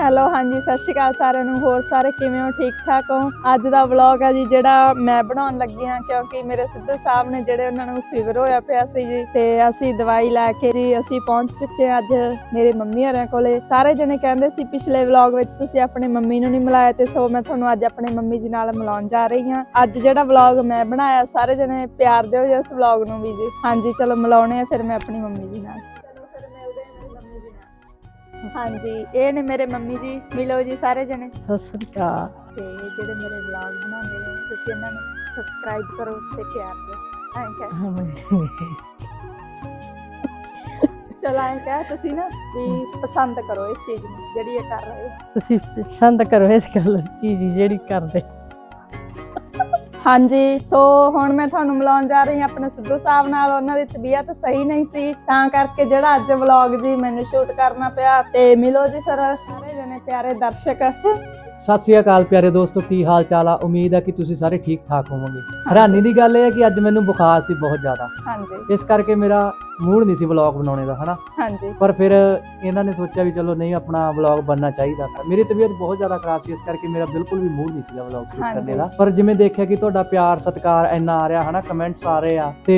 Hello ਹਾਂਜੀ, ਸਤਿ ਸ਼੍ਰੀ ਅਕਾਲ ਸਾਰਿਆਂ ਨੂੰ। ਹੋਰ ਸਾਰੇ ਕਿਵੇਂ ਹੋ? ਠੀਕ ਠਾਕ ਹੋ? ਅੱਜ ਦਾ ਵਲੌਗ ਹੈ ਜੀ, ਜਿਹੜਾ ਮੈਂ ਬਣਾਉਣ ਲੱਗੀ ਹਾਂ, ਕਿਉਂਕਿ ਮੇਰੇ ਸਿੱਧੂ ਸਾਹਿਬ ਨੇ ਜਿਹੜੇ ਉਹਨਾਂ ਨੂੰ ਫੀਵਰ ਹੋਇਆ ਪਿਆ ਸੀ ਜੀ, ਤੇ ਅਸੀਂ ਦਵਾਈ ਲੈ ਕੇ ਜੀ, ਅਸੀਂ ਪਹੁੰਚ ਚੁੱਕੇ ਹਾਂ ਅੱਜ ਮੇਰੇ ਮੰਮੀ ਹਰਾਂ ਕੋਲੇ। ਸਾਰੇ ਜਣੇ ਕਹਿੰਦੇ ਸੀ, ਪਿਛਲੇ ਵਲੌਗ ਵਿੱਚ ਤੁਸੀਂ ਆਪਣੇ ਮੰਮੀ ਨੂੰ ਨਹੀਂ ਮਿਲਾਇਆ, ਤੇ ਸੋ ਮੈਂ ਤੁਹਾਨੂੰ ਅੱਜ ਆਪਣੇ ਮੰਮੀ ਜੀ ਨਾਲ ਮਿਲਾਉਣ ਜਾ ਰਹੀ ਹਾਂ। ਅੱਜ ਜਿਹੜਾ ਵਲੌਗ ਮੈਂ ਬਣਾਇਆ, ਸਾਰੇ ਜਣੇ ਪਿਆਰ ਦਿਓ ਜੀ ਇਸ ਵਲੌਗ ਨੂੰ ਵੀ ਜੀ। ਹਾਂਜੀ, ਚਲੋ ਮਿਲਾਉਣੇ ਆ, ਫਿਰ ਮੈਂ ਆਪਣੀ ਮੰਮੀ ਜੀ ਨਾਲ। ਹਾਂਜੀ ਇਹ ਨੇ ਮੇਰੇ ਮੰਮੀ ਜੀ ਮਿਲੋ ਜੀ ਸਾਰੇ ਜਣੇ। ਸਤਿ ਸ੍ਰੀ ਅਕਾਲ। ਤੇ ਜਿਹੜੇ ਮੇਰੇ ਵਲੌਗ ਬਣਾਉਂਦੇ ਨੇ ਤੁਸੀਂ ਇਹਨਾਂ ਨੂੰ ਸਬਸਕ੍ਰਾਈਬ ਕਰੋ ਤੇ ਪਿਆਰ ਦਿਓ ਐਂ ਕਹਿ। ਚਲ ਐਂ ਕਹਿ ਤੁਸੀਂ ਨਾ ਵੀ ਪਸੰਦ ਕਰੋ ਇਸ ਚੀਜ਼ ਨੂੰ ਜਿਹੜੀ ਇਹ ਕਰ ਰਹੇ ਤੁਸੀਂ ਪਸੰਦ ਕਰੋ ਇਸ ਗੱਲ ਚੀਜ਼ ਜਿਹੜੀ ਕਰਦੇ। ਹਾਂਜੀ ਸੋ ਹੁਣ ਮੈਂ ਤੁਹਾਨੂੰ ਮਿਲਾਉਣ ਜਾ ਰਹੀ ਹਾਂ ਆਪਣੇ ਸਿੱਧੂ ਸਾਹਿਬ ਨਾਲ। ਉਹਨਾਂ ਦੀ ਤਬੀਅਤ ਸਹੀ ਨਹੀਂ ਸੀ ਤਾਂ ਕਰਕੇ ਜਿਹੜਾ ਅੱਜ ਵਲੌਗ ਜੀ ਮੈਨੂੰ ਸ਼ੂਟ ਕਰਨਾ ਪਿਆ ਤੇ ਮਿਲੋ ਜੀ ਫਿਰ ਸਾਰੇ ਜਣੇ ਪਿਆਰੇ ਦਰਸ਼ਕ। ਸਤਿ ਸ੍ਰੀ ਅਕਾਲ ਪਿਆਰੇ ਦੋਸਤੋ ਕੀ ਹਾਲ ਚਾਲ ਆ? ਉਮੀਦ ਹੈ ਕਿ ਤੁਸੀਂ ਸਾਰੇ ਠੀਕ ਠਾਕ ਹੋਵੋਗੇ। ਹੈਰਾਨੀ ਦੀ ਗੱਲ ਇਹ ਹੈ ਕਿ ਅੱਜ ਮੈਨੂੰ ਬੁਖਾਰ ਸੀ ਬਹੁਤ ਜ਼ਿਆਦਾ। ਹਾਂਜੀ। ਇਸ ਕਰਕੇ ਮੇਰਾ ਮੂਡ ਨਹੀਂ ਸੀ ਵਲੌਗ ਬਣਾਉਣੇ ਦਾ ਹਨਾ? ਹਾਂਜੀ। ਪਰ ਫਿਰ ਇਹਨਾਂ ਨੇ ਸੋਚਿਆ ਵੀ ਚਲੋ ਨਹੀਂ ਆਪਣਾ ਵਲੌਗ ਬਣਨਾ ਚਾਹੀਦਾ। ਮੇਰੀ ਤਬੀਅਤ ਬਹੁਤ ਜ਼ਿਆਦਾ ਖਰਾਬ ਸੀ ਇਸ ਕਰਕੇ ਮੇਰਾ ਬਿਲਕੁਲ ਵੀ ਮੂਡ ਨਹੀਂ ਸੀਗਾ ਵਲੌਗ ਸ਼ੂਟ। ਕਰਨੇ ਦਾ। ਪਰ ਜਿਵੇਂ ਦੇਖਿਆ ਕਿ ਤੁਹਾਡਾ ਪਿਆਰ ਸਤਿਕਾਰ ਇੰਨਾ ਆ ਰਿਹਾ ਹਨਾ ਕਮੈਂਟਸ ਆ ਰਹੇ ਆ ਤੇ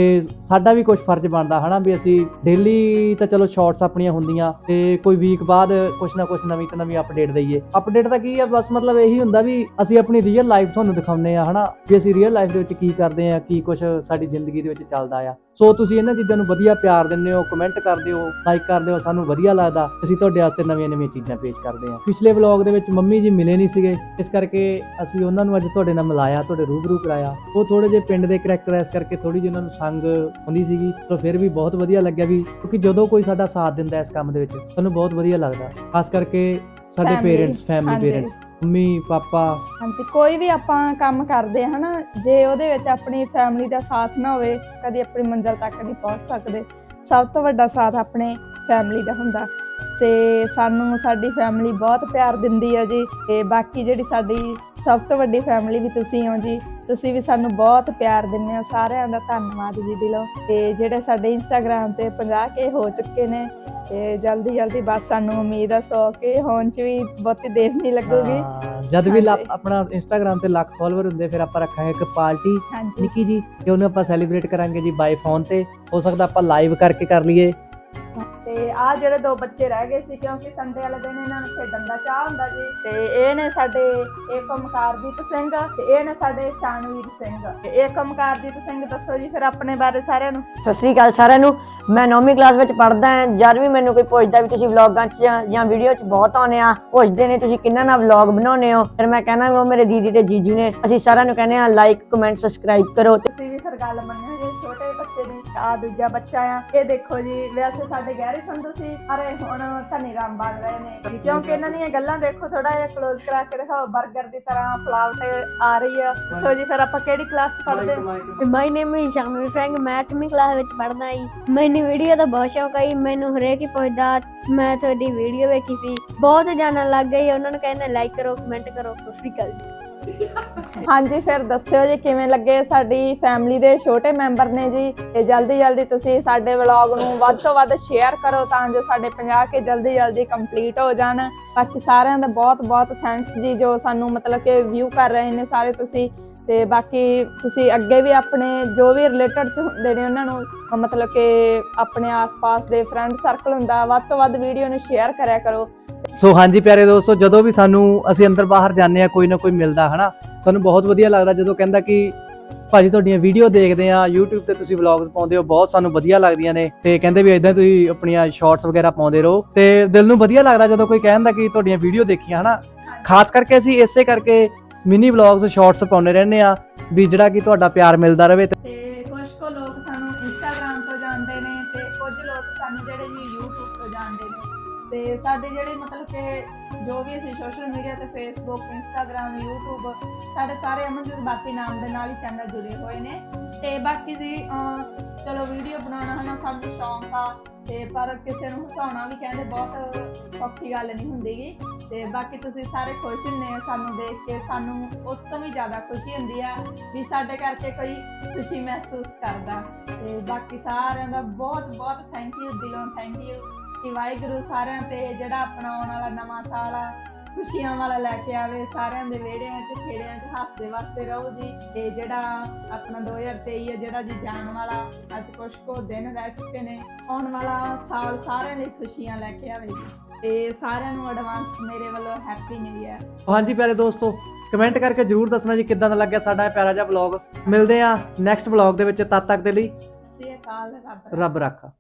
ਸਾਡਾ ਵੀ ਕੁਝ ਫਰਜ਼ ਬਣਦਾ ਹਨਾ ਵੀ ਅਸੀਂ ਡੇਲੀ ਤਾਂ ਚਲੋ ਸ਼ਾਰਟਸ ਆਪਣੀਆਂ ਹੁੰਦੀਆਂ ਤੇ ਕੋਈ ਵੀਕ ਬਾਅਦ ਕੁਛ ਨਾ ਕੁਛ ਨਵੀਂ ਤੋਂ ਨਵੀਂ ਅਪਡੇਟ ਦਈਏ। ਅਪਡੇਟ ਤਾਂ ਕੀ ਆ ਬਸ ਮਤਲਬ ਇਹੀ ਹੁੰਦਾ ਵੀ ਅਸੀਂ ਆਪਣੀ ਰੀਅਲ ਲਾਈਫ ਤੁਹਾਨੂੰ ਦਿਖਾਉਂਦੇ ਆ ਹਨਾ ਵੀ ਅਸੀਂ ਰੀਅਲ ਲਾਈਫ ਦੇ ਵਿੱਚ ਕੀ ਕਰਦੇ ਆ ਕੀ ਕੁਛ ਸਾਡੀ ਜ਼ਿੰਦਗੀ ਦੇ ਵਿੱਚ ਚੱਲਦਾ ਆ। ਸੋ ਤੁਸੀਂ ਇਹਨਾਂ ਚੀਜ਼ਾਂ ਨੂੰ ਵਧੀਆ ਪਿਆਰ ਦਿੰਦੇ ਹੋ ਕਮੈਂਟ ਕਰਦੇ ਹੋ ਲਾਈਕ ਕਰਦੇ ਹੋ ਸਾਨੂੰ ਵਧੀਆ ਲੱਗਦਾ। ਅਸੀਂ ਤੁਹਾਡੇ ਵਾਸਤੇ ਨਵੀਆਂ ਨਵੀਆਂ ਚੀਜ਼ਾਂ ਪੇਸ਼ ਕਰਦੇ ਹਾਂ। ਪਿਛਲੇ ਵਲੌਗ ਦੇ ਵਿੱਚ ਮੰਮੀ ਜੀ ਮਿਲੇ ਨਹੀਂ ਸੀਗੇ। ਇਸ ਕਰਕੇ ਅਸੀਂ ਉਹਨਾਂ ਨੂੰ ਅੱਜ ਤੁਹਾਡੇ ਨਾਲ ਮਿਲਾਇਆ ਤੁਹਾਡੇ ਰੂਬਰੂ ਕਰਾਇਆ। ਉਹ ਥੋੜੇ ਜਿਹੇ ਪਿੰਡ ਦੇ ਕਰੈਕਟਰ ਇਸ ਕਰਕੇ ਥੋੜੀ ਜਿਹੀ ਉਹਨਾਂ ਨੂੰ ਸੰਗ ਹੁੰਦੀ ਸੀਗੀ। ਤਾਂ ਫਿਰ ਵੀ ਬਹੁਤ ਵਧੀਆ ਲੱਗਿਆ ਵੀ ਕਿਉਂਕਿ ਜਦੋਂ ਕੋਈ ਸਾਡਾ ਸਾਥ ਦਿੰਦਾ ਇਸ ਕੰਮ ਦੇ ਵਿੱਚ ਸਾਨੂੰ ਬਹੁਤ ਵਧੀਆ ਲੱਗਦਾ। ਖਾਸ ਕਰਕੇ ਸਾਡੇ parents family. Parents mummy papa. ਹਾਂਜੀ ਕੋਈ ਵੀ ਆਪਾਂ ਕੰਮ ਕਰਦੇ ਹਨਾ ਜੇ ਉਹਦੇ ਵਿੱਚ ਆਪਣੀ ਫੈਮਿਲੀ ਦਾ ਸਾਥ ਨਾ ਹੋਵੇ ਕਦੀ ਆਪਣੀ ਮੰਜ਼ਿਲ ਤੱਕ ਨਹੀਂ ਪਹੁੰਚ ਸਕਦੇ। ਸਭ ਤੋਂ ਵੱਡਾ ਸਾਥ ਆਪਣੇ ਫੈਮਿਲੀ ਦਾ ਹੁੰਦਾ। ਤੇ ਸਾਨੂੰ ਸਾਡੀ ਫੈਮਿਲੀ ਬਹੁਤ ਪਿਆਰ ਦਿੰਦੀ ਹੈ ਜੀ। ਤੇ ਬਾਕੀ ਜਿਹੜੀ ਸਾਡੀ ਸਭ ਤੋਂ ਵੱਡੀ ਫੈਮਿਲੀ ਵੀ ਤੁਸੀਂ ਹੋ ਜੀ, ਤੁਸੀਂ ਵੀ ਸਾਨੂੰ ਬਹੁਤ ਪਿਆਰ ਦਿੰਦੇ ਹੋ। ਸਾਰਿਆਂ ਦਾ ਧੰਨਵਾਦ ਜੀ ਦਿਲੋਂ। ਤੇ ਜਿਹੜੇ ਸਾਡੇ ਇੰਸਟਾਗ੍ਰam ਤੇ 50 ਕੇ ਹੋ ਚੁੱਕੇ ਨੇ, ਤੇ ਜਲਦੀ ਜਲਦੀ ਬਸ ਸਾਨੂੰ ਉਮੀਦ ਆ 100 ਕੇ ਹੋਣ ਚ ਵੀ ਬਹੁਤੀ ਦੇਰ ਨਹੀਂ ਲੱਗੂਗੀ। ਜਦ ਵੀ। ਆਪਣਾ ਇੰਸਟਾਗ੍ਰam ਤੇ ਲੱਖ ਫਾਲੋਅਰ ਹੁੰਦੇ ਫਿਰ ਆਪਾਂ ਰੱਖਾਂਗੇ ਇੱਕ ਪਾਰਟੀ। ਹਾਂਜੀ। ਨਿੱਕੀ ਜੀ ਤੇ ਉਹਨੂੰ ਆਪਾਂ ਸੈਲੀਬ੍ਰੇਟ ਕਰਾਂਗੇ ਜੀ ਬਾਈ ਫੋਨ ਤੇ। ਹੋ ਸਕਦਾ ਆਪਾਂ ਲਾਈਵ ਕਰਕੇ ਕਰ ਲਈਏ। ਤੇ ਆ ਜਿਹੜੇ ਦੋ ਬੱਚੇ ਰਹਿ ਗਏ ਸੀ ਕਿਉਂਕਿ ਸੰਡੇ ਵਾਲੇ ਦਿਨ ਇਹਨਾਂ ਨੂੰ ਖੇਡਣ ਦਾ ਚਾਹ ਹੁੰਦਾ ਜੀ ਤੇ ਇਹ ਨੇ ਸਾਡੇ ਏਕਮ ਕਾਰਦੀਪ ਸਿੰਘ ਤੇ ਇਹ ਨੇ ਸਾਡੇ ਸ਼ਾਨਵੀਰ ਸਿੰਘ। ਤੇ ਏਕਮ ਕਾਰਦੀਪ ਸਿੰਘ ਦੱਸੋ ਜੀ ਫਿਰ ਆਪਣੇ ਬਾਰੇ ਸਾਰਿਆਂ ਨੂੰ। ਸਤਿ ਸ੍ਰੀ ਅਕਾਲ ਸਾਰਿਆਂ ਨੂੰ। ਮੈਂ 9ਵੀਂ ਕਲਾਸ ਵਿੱਚ ਪੜ੍ਹਦਾ ਹਾਂ, ਜਦ ਵੀ ਮੈਨੂੰ ਕੋਈ ਪੁੱਛਦਾ ਵੀ ਤੁਸੀਂ ਵਲੌਗਾਂ 'ਚ ਜਾਂ- ਵੀਡੀਓ 'ਚ ਬਹੁਤ ਆਉਂਦੇ ਆ, ਪੁੱਛਦੇ ਨੇ ਤੁਸੀਂ ਕਿੰਨਾ ਨਾਲ ਵਲੌਗ ਬਣਾਉਂਦੇ ਹੋ, ਫਿਰ ਮੈਂ ਕਹਿਣਾ ਵੀ ਉਹ ਮੇਰੇ ਦੀਦੀ ਤੇ ਜੀਜੂ ਨੇ, ਅਸੀਂ ਸਾਰਿਆਂ ਨੂੰ ਕਹਿੰਦੇ ਆ ਲਾਈਕ ਕਮੈਂਟ ਸਬਸਕ੍ਰਾਈਬ ਕਰੋ ਤੁਸੀਂ ਵੀ ਫਿਰ ਗੱਲ ਮੰਨਿਓ। ਆ ਦੂਜਾ ਬੱਚਾ ਆ। ਇਹ ਦੇਖੋ ਜੀ ਵੈਸੇ ਸਾਡੇ ਗਹਿਰੇ ਸੰਧੂ ਸੀ ਅਰੇ ਹੁਣ ਧਨੀ ਰਾਮ ਬਣ ਰਹੇ ਨੇ। ਕਿਉਂਕਿ ਇਹਨਾਂ ਦੀਆਂ ਗੱਲਾਂ ਦੇਖੋ ਥੋੜਾ ਜਿਹਾ ਕਲੋਜ਼ ਕਰਾ ਕੇ ਦਿਖਾਓ 버ਗਰ ਦੀ ਤਰ੍ਹਾਂ ਫਲਾਵਟ ਆ ਰਹੀ ਆ। ਸੋ ਜੀ ਫਿਰ ਆਪਾਂ ਕਿਹੜੀ ਕਲਾਸ ਚ ਪੜ੍ਹਦੇ? ਮਾਈ ਨੇਮ ਇਜ਼ ਸ਼ਾਮਿਲ ਸਿੰਘ ਮੈਂ 8ਵੀਂ ਕਲਾਸ ਵਿੱਚ ਪੜਨਾ ਹਾਂ ਮੈਨੂੰ ਵੀਡੀਓ ਦਾ ਬਹੁਤ ਸ਼ੌਕ ਆਈ ਮੈਨੂੰ ਹਰੇਕ ਹੀ ਪੁੱਛਦਾ ਮੈਂ ਤੁਹਾਡੀ ਵੀਡੀਓ ਵੇਖੀ ਸੀ। ਬਹੁਤ ਜਾਣਨ ਲੱਗ ਗਈ ਉਹਨਾਂ ਨੂੰ ਕਹਿੰਦੇ ਲਾਈਕ ਕਰੋ ਕਮੈਂਟ ਕਰੋ ਸਬਸਕ੍ਰਾਈਬ ਹਾਂਜੀ, ਫਿਰ ਦੱਸਿਓ ਜੀ ਕਿਵੇਂ ਲੱਗੇ ਸਾਡੀ ਫੈਮਿਲੀ ਦੇ ਛੋਟੇ ਮੈਂਬਰ ਨੇ ਜੀ। ਤੇ ਜਲਦੀ ਜਲਦੀ ਤੁਸੀਂ ਸਾਡੇ ਵਲੌਗ ਨੂੰ ਵੱਧ ਤੋਂ ਵੱਧ ਸ਼ੇਅਰ ਕਰੋ ਤਾਂ ਜੋ ਸਾਡੇ 50 ਕੇ ਜਲਦੀ ਜਲਦੀ ਕੰਪਲੀਟ ਹੋ ਜਾਣ। ਬਾਕੀ ਸਾਰਿਆਂ ਦਾ ਬਹੁਤ ਬਹੁਤ ਥੈਂਕਸ ਜੀ ਜੋ ਸਾਨੂੰ ਮਤਲਬ ਕਿ ਵਿਊ ਕਰ ਰਹੇ ਨੇ ਸਾਰੇ ਤੁਸੀਂ। ਤੇ ਬਾਕੀ ਤੁਸੀਂ ਅੱਗੇ ਵੀ ਆਪਣੇ ਜੋ ਵੀ ਰਿਲੇਟਡ ਹੁੰਦੇ ਨੇ ਉਹਨਾਂ ਨੂੰ ਮਤਲਬ ਕਿ ਆਪਣੇ ਆਸ-ਪਾਸ ਦੇ ਫਰੈਂਡ ਸਰਕਲ ਹੁੰਦਾ, ਵੱਧ ਤੋਂ ਵੱਧ ਵੀਡੀਓ ਨੂੰ ਸ਼ੇਅਰ ਕਰਿਆ ਕਰੋ। ਸੋ ਹਾਂਜੀ ਪਿਆਰੇ ਦੋਸਤੋ, ਜਦੋਂ ਵੀ ਸਾਨੂੰ ਅਸੀਂ ਅੰਦਰ ਬਾਹਰ ਜਾਂਦੇ ਆ ਕੋਈ ਨਾ ਕੋਈ ਮਿਲਦਾ, ਹਨਾ? ਸਾਨੂੰ ਬਹੁਤ ਵਧੀਆ ਲੱਗਦਾ ਜਦੋਂ ਕਹਿੰਦਾ ਕਿ ਭਾਜੀ ਤੁਹਾਡੀਆਂ ਵੀਡੀਓ ਦੇਖਦੇ ਆ YouTube ਤੇ ਤੁਸੀਂ ਵਲੌਗਸ ਪਾਉਂਦੇ ਹੋ, ਬਹੁਤ ਸਾਨੂੰ ਵਧੀਆ ਲੱਗਦੀਆਂ ਨੇ। ਤੇ ਕਹਿੰਦੇ ਵੀ ਇਦਾਂ ਤੁਸੀਂ ਆਪਣੀਆਂ ਸ਼ਾਰਟਸ ਵਗੈਰਾ ਪਾਉਂਦੇ ਰਹੋ। ਤੇ ਦਿਲ ਨੂੰ ਵਧੀਆ ਲੱਗਦਾ ਜਦੋਂ ਕੋਈ ਕਹਿੰਦਾ ਕਿ ਤੁਹਾਡੀਆਂ ਵੀਡੀਓ ਦੇਖੀਆਂ, ਹਨਾ? ਖਾਸ ਕਰਕੇ ਅਸੀਂ ਇਸੇ ਕਰਕੇ ਮਿਨੀ ਵਲੌਗਸ ਸ਼ਾਰਟਸ ਪਾਉਂਦੇ ਰਹਿੰਦੇ ਆ ਵੀ ਜਿਹੜਾ ਕਿ ਤੁਹਾਡਾ ਪਿਆਰ ਮਿਲਦਾ ਰਹੇ ਤੇ ਕੁਝ ਕੋ ਲੋਕ ਸਾਨੂੰ ਇੰਸਟਾਗ੍ਰam ਤੋਂ ਜਾਣਦੇ ਨੇ ਤੇ ਕੁਝ ਲੋਕ ਸਾਨੂੰ ਜਿਹੜੇ ਜੀ YouTube ਤੋਂ ਜਾਣਦੇ ਨੇ। ਤੇ ਸਾਡੇ ਜਿਹੜੇ ਮਤਲਬ ਕਿ ਜੋ ਵੀ ਅਸੀਂ ਸੋਸ਼ਲ ਮੀਡੀਆ ਤੇ ਫੇਸਬੁੱਕ Instagram, YouTube, ਸਾਡੇ ਸਾਰੇ ਅਮਨਜੋਤ ਬਾਤੀ ਨਾਮ ਦੇ ਨਾਲ ਹੀ ਚੈਨਲ ਜੁੜੇ ਹੋਏ ਨੇ। ਤੇ ਬਾਕੀ ਜੀ ਚਲੋ ਵੀਡੀਓ ਬਣਾਉਣਾ ਹਨਾ ਸਭ ਨੂੰ ਸ਼ੌਂਕ ਆ। ਤੇ ਪਰ ਕਿਸੇ ਨੂੰ ਹਸਾਉਣਾ ਵੀ ਕਹਿੰਦੇ ਬਹੁਤ ਔਖੀ ਗੱਲ ਨਹੀਂ ਹੁੰਦੀਗੀ ਤੇ ਬਾਕੀ ਤੁਸੀਂ ਸਾਰੇ ਖੁਸ਼ ਹੁੰਨੇ ਆ ਸਾਨੂੰ ਦੇਖ ਕੇ, ਸਾਨੂੰ ਉਸ ਤੋਂ ਵੀ ਜ਼ਿਆਦਾ ਖੁਸ਼ੀ ਹੁੰਦੀ ਆ ਵੀ ਸਾਡੇ ਕਰਕੇ ਕੋਈ ਖੁਸ਼ੀ ਮਹਿਸੂਸ ਕਰਦਾ। ਤੇ ਬਾਕੀ ਸਾਰਿਆਂ ਦਾ ਬਹੁਤ ਬਹੁਤ ਥੈਂਕ ਯੂ ਦਿਲੋਂ ਥੈਂਕ ਯੂ ਕਿ ਵਾਹਿਗੁਰੂ ਸਾਰਿਆਂ ਤੇ ਜਿਹੜਾ ਆਪਣਾ ਆਉਣ ਵਾਲਾ ਨਵਾਂ ਸਾਲ ਆ ਖੁਸ਼ੀਆਂ ਵਾਲਾ ਲੈ ਕੇ ਆਵੇ ਸਾਰਿਆਂ ਦੇ ਵਿਹੜਿਆਂ 'ਚ ਖੇੜਿਆਂ 'ਚ ਹੱਸਦੇ ਵਸਦੇ ਰਹੋ ਜੀ। ਤੇ ਜਿਹੜਾ ਆਪਣਾ 2023 ਹੈ ਜਿਹੜਾ ਜੀ ਜਾਣ ਵਾਲਾ ਅੱਜ ਕੁਛ ਕੋ ਦਿਨ ਰਹਿ ਚੁੱਕੇ ਨੇ ਆਉਣ ਵਾਲਾ ਸਾਲ ਸਾਰਿਆਂ ਲਈ ਖੁਸ਼ੀਆਂ ਲੈ ਕੇ ਆਵੇ ਜੀ। ਤੇ ਸਾਰਿਆਂ ਨੂੰ ਐਡਵਾਂਸ ਮੇਰੇ ਵੱਲੋਂ ਹੈਪੀ ਨਿਊ ਇਅਰ ਹਾਂਜੀ ਪਿਆਰੇ ਦੋਸਤੋ ਕਮੈਂਟ ਕਰਕੇ ਜਰੂਰ ਦੱਸਣਾ ਜੀ ਕਿੱਦਾਂ ਦਾ ਲੱਗਿਆ ਸਾਡਾ ਇਹ ਪਿਆਰਾ ਜਿਹਾ ਵਲੌਗ ਮਿਲਦੇ ਆ ਨੈਕਸਟ ਵਲੌਗ ਦੇ ਵਿੱਚ ਤਦ ਤੱਕ ਦੇ ਲਈ ਸ੍ਰੀ ਅਕਾਲ ਰੱਬ ਰਾਖਾ।